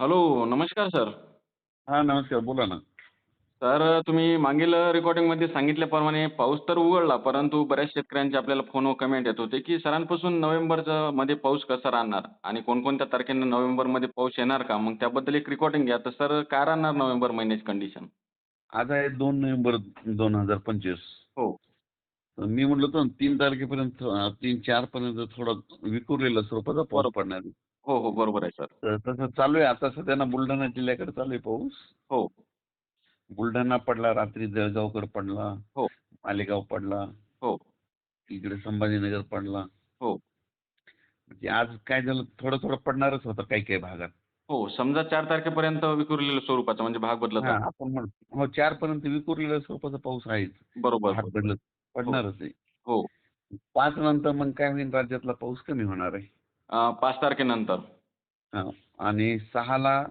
Hello, नमस्कार sir. हां, नमस्कार. बोला ना. सर, तुम्ही मागील रेकॉर्डिंगमध्ये सांगितल्याप्रमाणे पाऊस तर उघडला, परंतु बऱ्याच शेतकऱ्यांचे आपल्याला फोनवर कमेंट येत होते, की सरांपासून नोव्हेंबरचा मध्ये पाऊस कसा राहणार आणि कोणकोणत्या तारखेला नोव्हेंबरमध्ये पाऊस येणार का? मग त्याबद्दल एक रेकॉर्डिंग घ्या. तर सर काय राहणार नोव्हेंबर महिन्याची कंडिशन? आज आहे 2 नोव्हेंबर 2025. हो. तर मी म्हटलं होतं ना 3 तारखेपर्यंत अ, 3-4 पर्यंत थोडा विखुरलेला स्वरूपाचा पाऊस. पडणार आहे. हो, हो. बरोबर आहे सर. तर तसं चालू आहे. आता सध्या ना बुलढाणा जिल्ह्याकडे चालू आहे पाऊस. हो. बुलढाणा पडला, रात्री जळगावकडे पडला, हो. मालेगाव पडला, हो. इकडे संभाजीनगर पडला. हो. म्हणजे आज काय झालं थोडं-थोडं पडणारच होतं काही-काही भागात. हो. समजा 4 तारखेपर्यंत विखुरलेल्या स्वरूपाचा म्हणजे भाग बदलत हां. आपण हो 4 पर्यंत विखुरलेल्या स्वरूपाचा पाऊस आहेच. बरोबर, भाग. बदलत पडणारच आहे. हो. 5 नंतर मग काय होईल राज्यातला पाऊस कमी होणार आहे. 5 तारखेनंतर. हां. आणि 6ला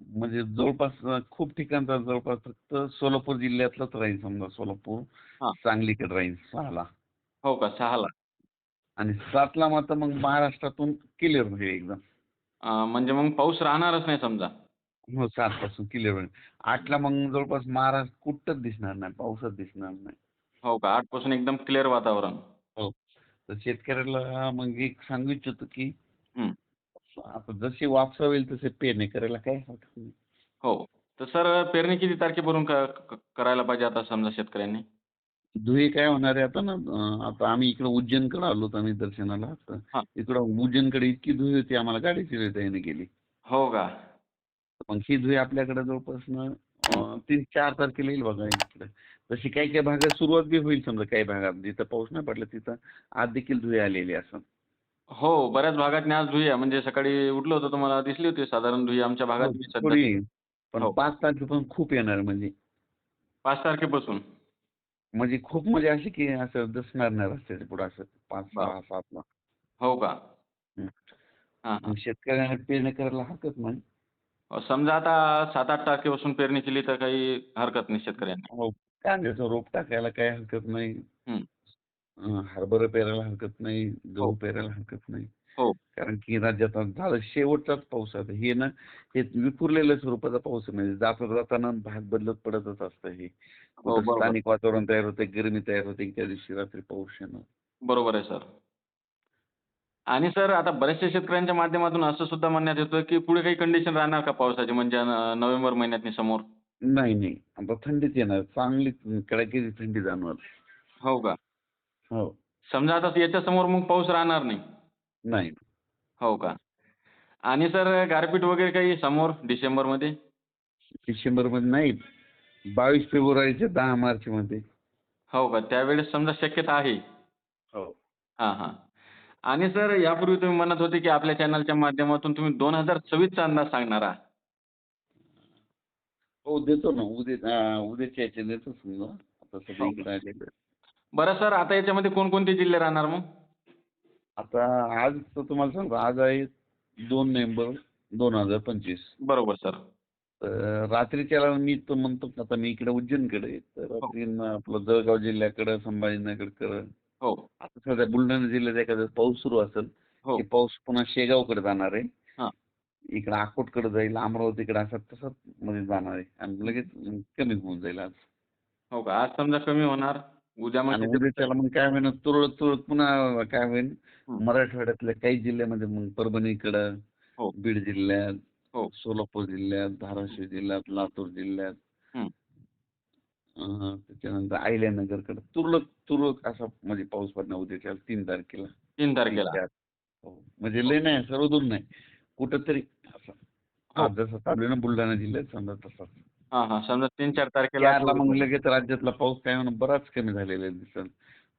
म्हणजे जवळपास खूप ठिकाणचा जवळपास फक्त सोलापूर जिल्ह्यातलंच राहील समजा सोलापूर, हां. सांगलीकडे राहील 6ला. हो का? 6ला. आणि 7ला मात्र मग महाराष्ट्रातून क्लिअर होईल एकदम. अ, म्हणजे मग पाऊस राहणारच नाही समजा. हो 7 पासून क्लिअर होईल. 8ला मग जवळपास महाराष्ट्र कुठंच दिसणार नाही, पाऊसच दिसणार नाही. हो का? 8 पासून एकदम क्लिअर वातावरण. तर शेतकऱ्याला मग एक सांगू इच्छितो की हं. आता जशी वापसा होईल तसे पेरणी करायला काही हरकत नाही. हो. तर सर पेरणी किती तारखेपासून क क करायला पाहिजे आता समजा शेतकऱ्यांनी? धुळे काय होणार आहे आता ना अ, आता आम्ही इकडं उज्जैनकडे आलो होतो आम्ही दर्शनाला. तर हां. इकडं उज्जैनकडे इतकी धुळी होती आम्हाला गाडीची व्यवस्था याने केली. हो का? मग ही धुळी आपल्याकडे जवळपास ना अ, 3-4 तारखेला येईल बघा इकडे. तशी काही काही भागात सुरुवात बी होईल समजा काही भागात जिथं पाऊस नाही पडला तिथं आज देखील धुळी आलेली असं. हो. बऱ्याच भागातनी आज आहे. म्हणजे सकाळी उठलो होतो तर मला दिसली होती साधारण धुळी आमच्या भागात हो, येईल. पण हो. 5 तारखेपासून खूप येणार म्हणजे. 5 तारखेपासून? म्हणजे खूप म्हणजे अशी की असं दिसणार नाही रस्त्याच्या पुढं असं 5, बाप 6, 7ला. हो का? हं. हां, हां. शेतकऱ्यांना पेरणी करायला हरकत नाही. समजा आता 7-8 तारखेपासून पेरणी केली तर काही हरकत नाही शेतकऱ्यांना. कांद्याचं रोप टाकायला काही हरकत नाही. हरभरा पेरायला हरकत नाही, गहू हो. पेरायला हरकत नाही. हो. कारण की राज्यात आता झालं शेवटचाच पाऊस आहे. हे ना हे विखुरलेल्या स्वरूपाचा पाऊस म्हणजे जाता जाताना भाग बदलत पडतच असतं हे. हो. स्थानिक वातावरण तयार होते, गरमी तयार होते, त्या दिवशी रात्री पाऊस येणार. बरोबर आहे सर. आणि सर आता बऱ्याचशा शेतकऱ्यांच्या माध्यमातून असं सुद्धा म्हणण्यात येतं, की पुढे काही कंडिशन राहणार का पावसाची म्हणजे नोव्हेंबर महिन्यातनी समोर? नाही, नाही. आता थंडीच येणार. चांगली कडाक्याची थंडी जाणवल. हो का? हो. समजा आता याच्यासमोर मग पाऊस राहणार नाही. नाही. हो का? आणि सर गारपीट वगैरे काही समोर डिसेंबरमध्ये? डिसेंबरमध्ये नाही. 22 फेब्रुवारीच्या 10 मार्चमध्ये. हो का? त्यावेळेस समजा शक्यता आहे. हो. हां, हां. आणि सर यापूर्वी तुम्ही म्हणत होते, की आपल्या चॅनलच्या माध्यमातून तुम्ही 2026 चा अंदाज सांगणार आहात. हो देतो ना. उद्या उद्याच्या ह्याच्यात देतो समजा. आता सध्या हो. इकडे आलेलो आहे. बरं सर आता याच्यामध्ये कोणकोणते जिल्हे राहणार मग? आता आज तर तुम्हाला सांगतो आज आहे 2 नोव्हेंबर 2025. बरोबर सर. तर रात्रीच्याला मी तर म्हणतो की आता मी इकडे उज्जैनकडे आहे. तर हो. रात्री न आपलं जळगाव जिल्ह्याकडं, संभाजीनगरकडं हो. आता सध्या बुलढाणा जिल्ह्यात एखादा पाऊस सुरू असेल, हो. की पाऊस पुन्हा शेगावकडे जाणार आहे. हां. इकडं अकोटकडे जाईल, अमरावतीकडे असं तसंच मध्ये जाणार आहे आणि लगेच कमी होऊन जाईल आज. हो का? आज समजा कमी होणार. उद्या उद्याच्याला मग काय होईल तुरळक तुरळक पुन्हा काय होईल हं. मराठवाड्यातल्या काही जिल्ह्यामध्ये मग परभणीकडं, हो. बीड जिल्ह्यात, हो. सोलापूर जिल्ह्यात, धाराशिव जिल्ह्यात, लातूर जिल्ह्यात हं. अ, त्याच्यानंतर अहिल्यानगरकडे तुरळक तुरळक असा म्हणजे पाऊस पडणार उद्याच्या 3 तारखेला. 3 तारखेला. 3-4 हो. म्हणजे लय नाही सर्वदूर नाही. कुठंतरी हो. जसं चालू ना बुलढाणा जिल्ह्यात समजा. हां, हां. समजा 3-4 तारखेला 4ला मग लगेच राज्यातला पाऊस काय होणार बराच कमी झालेला दिसेल.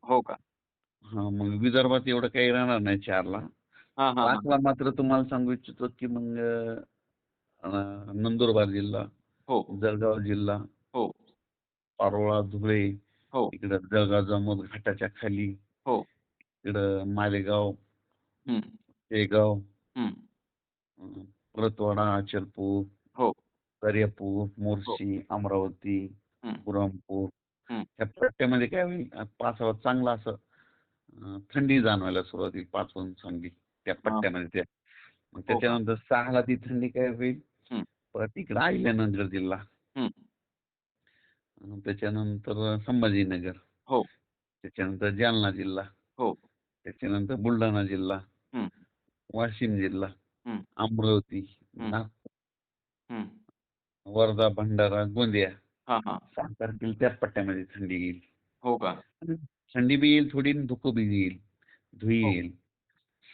हो का? हां, मग विदर्भात एवढं काही राहणार नाही 4ला. हां, हां, हां. 5ला मात्र तुम्हाला सांगू इच्छितो की मग अ, नंदुरबार जिल्हा, हो. जळगाव जिल्हा, हो. पारोळा, धुळे, हो. इकडं जळगाव जामोद घाटाच्या खाली, हो. इकडं मालेगाव, हं. शेगाव. अ, परतवाडा, अचलपूर, हो. दर्यापूर, मोर्शी, अमरावती, हं. हं. ह्या पट्ट्यामध्ये काय होईल अ, पावसाळ्यात चांगलं असं थंडी जाणवायला सुरुवात होईल 5 पासून थंडी त्या हां. पट्ट्यामध्ये त्या. मग हो? त्याच्यानंतर 6ला ती थंडी काय होईल हं. परत इकडं अहिल्यानगर जिल्हा हं. त्याच्यानंतर संभाजीनगर हो. त्याच्यानंतर जालना जिल्हा हो. त्याच्यानंतर बुलढाणा जिल्हा हं. वाशिम जिल्हा हं. अमरावती. वर्धा भंडारा गोंदिया. सात तारखेला त्या पट्ट्यामध्ये थंडी येईल हो का? थंडी बी येईल थोडी धुकं बी येईल धुई हो. येईल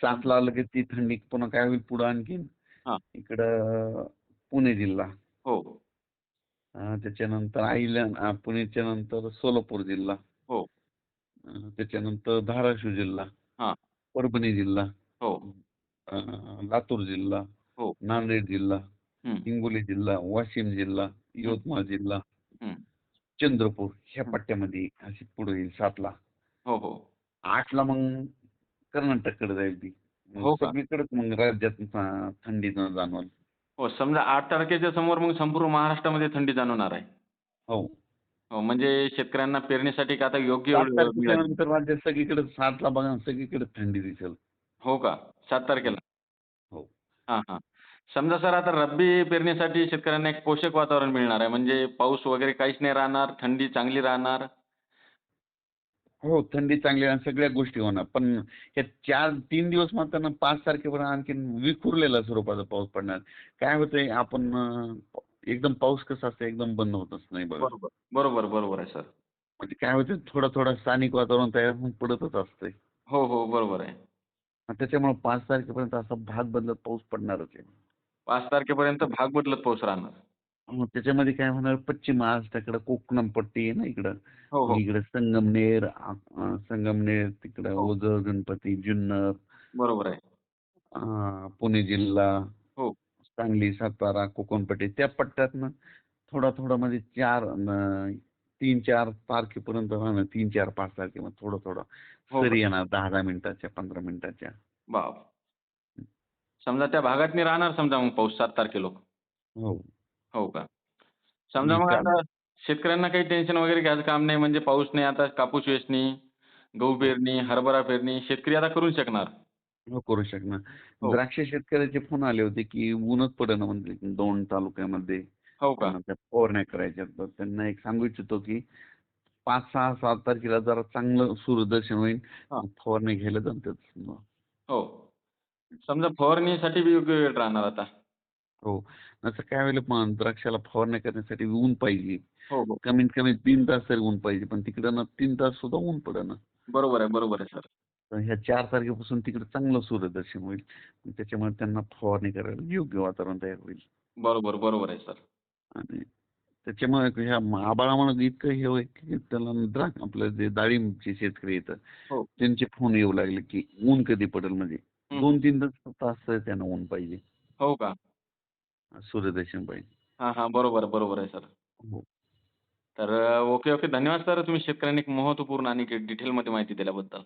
सातला लगेच ती थंडी पुन्हा काय होईल पुढं आणखीन हां. इकडं पुणे जिल्हा हो. त्याच्यानंतर आईल्या अं, पुणेच्या नंतर सोलापूर जिल्हा हो. त्याच्यानंतर धाराशिव जिल्हा हां. परभणी जिल्हा हो. लातूर जिल्हा हो. नांदेड जिल्हा. हिंगोली जिल्हा वाशिम जिल्हा यवतमाळ जिल्हा. चंद्रपूर ह्या. पट्ट्यामध्ये अशी पुढे येईल सातला हो, हो. आठला मग कर्नाटककडे जाईल ती हो? सगळीकडेच मग राज्यात थंडी जाणवल हो, समजा 8 तारखेच्या समोर मग संपूर्ण महाराष्ट्रामध्ये थंडी जाणवणार आहे. हो हो, म्हणजे शेतकऱ्यांना पेरणीसाठी आता योग्य राज्यात सगळीकडे सातला बघा ना, सगळीकडे थंडी दिसेल हो का? 7 तारखेला? हो. हां, हां. समजा सर आता रब्बी पेरणीसाठी शेतकऱ्यांना एक पोषक वातावरण मिळणार आहे. म्हणजे पाऊस वगैरे काहीच नाही राहणार, थंडी चांगली राहणार. हो थंडी चांगली आणि सगळ्या गोष्टी होणार पण हे चार तीन दिवस मात्र ना पाच तारखेपर्यंत आणखीन विखुरलेला स्वरूपाचा पाऊस पडणार काय होतंय आपण अं, एकदम पाऊस कसा असतो एकदम बंद होतच नाही बघा बरोबर. बरोबर, बरोबर आहे सर. म्हणजे काय होतं थोडं थोडं स्थानिक वातावरण तयार होऊन पडतच असतंय हो, हो. बरोबर आहे. त्याच्यामुळे पाच तारखेपर्यंत असा भाग बदलत पाऊस पडणारच आहे 5 तारखेपर्यंत भाग बदलत पाऊस राहणार. मग त्याच्यामध्ये काय होणार पश्चिम महाराष्ट्राकडे कोकण पट्टी आहे ना इकडं हो, हो. इकडे संगमनेर आ- अं, संगमनेर तिकडं हो. ओझर गणपती जुन्नर बरोबर आहे. अं, पुणे जिल्हा हो. सांगली सातारा कोकणपट्टी त्या पट्ट्यातनं थोडा थोडा म्हणजे चार अं, तीन चार तारखेपर्यंत राहणार तीन चार पाच तारखेमध्ये थोडं थोडं हो सरी का? येणार दहा दहा मिनिटाच्या पंधरा मिनिटाच्या बाप! समजा त्या भागात नाही राहणार समजा मग पाऊस 7 तारखेला. हो हो का? समजा मग आता शेतकऱ्यांना काही टेन्शन वगैरे घ्यायचं काम नाही म्हणजे पाऊस नाही आता कापूस वेचणी, गहू पेरणी, हरभरा पेरणी शेतकरी आता करू शकणार. हो करू शकणार हो. द्राक्ष शेतकऱ्याचे फोन आले होते की ऊनच पडेना म्हणजे दोन तालुक्यामध्ये हो का? करायच्या तर त्यांना एक सांगू इच्छितो की पाच सहा सात तारखेला जरा चांगलं सूर्यदर्शन होईल फवारणी घ्यायला जमतात हो. समजा फवारणीसाठी बी योग्य वेळ राहणार आता. हो असं काय वेळेला पण द्राक्षाला फवारण्या करण्यासाठी ऊन पाहिजे हो, हो. कमीत कमी तीन तास तरी ऊन पाहिजे पण तिकडं ना तीन तास सुद्धा ऊन पडेना बरोबर आहे, बरोबर आहे सर. ह्या चार तारखेपासून तिकडे चांगलं सूर्यदर्शन होईल त्याच्यामुळे त्यांना फवारणी करायला योग्य वातावरण तयार होईल बरोबर, बरोबर आहे सर. आणि त्याच्यामुळे ह्या आबाळामुळे इतकं हे होईल की त्याला द्राक्ष आपलं जे डाळिंबचे शेतकरी येतं हो. त्यांचे फोन येऊ लागले की ऊन कधी पडेल म्हणजे. दोन तीन तास त्यांना ऊन पाहिजे हो का? सूर्यदर्शन पाहिजे हां, हां. बरोबर, बरोबर आहे सर. हो तर ओके, ओके. धन्यवाद सर. तुम्ही शेतकऱ्यांना एक महत्त्वपूर्ण आणि डिटेलमध्ये माहिती दिल्याबद्दल.